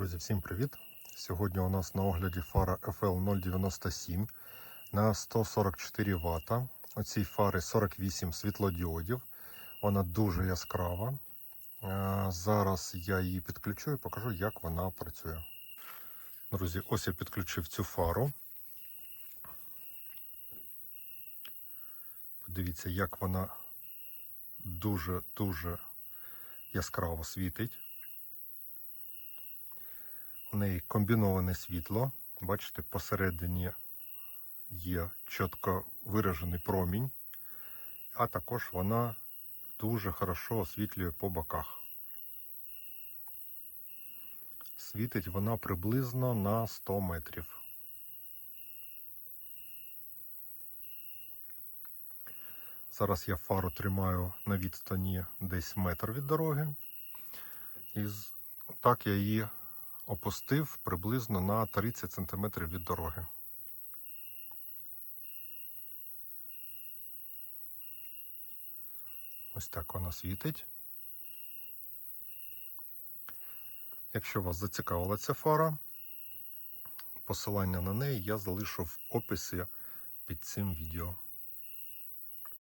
Друзі, всім привіт! Сьогодні у нас на огляді фара FL097 на 144 Вт. У цій фари 48 світлодіодів. Вона дуже яскрава. Е, Зараз я її підключу і покажу, як вона працює. Друзі, ось я підключив цю фару. Подивіться, як вона дуже-дуже яскраво світить. Неї комбіноване світло. Бачите, посередині є чітко виражений промінь, а також вона дуже хорошо освітлює по боках. Світить вона приблизно на 100 метрів. Зараз я фару тримаю на відстані десь метр від дороги. І так я її опустив приблизно на 30 см від дороги. Ось так вона світить. Якщо вас зацікавила ця фара, посилання на неї я залишу в описі під цим відео.